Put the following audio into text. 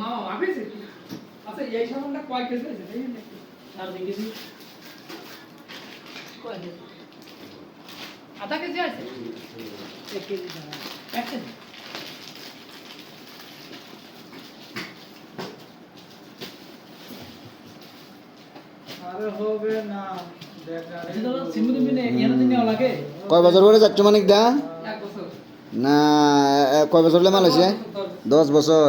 মাও যাবে কি আচ্ছা এই সমনটা কয় কেসে আছে ঠিক আছে ছাড় দি কি দি কয় দেব আটা কে যায়ছে একিটা একিটা আর হবে না দেখালে সিমুদিমিনে এর দিন নাও লাগে কয় বছর করে ছাত্র মানিক দা না বছর না কয় বছর লাগে মানেছে 10 বছর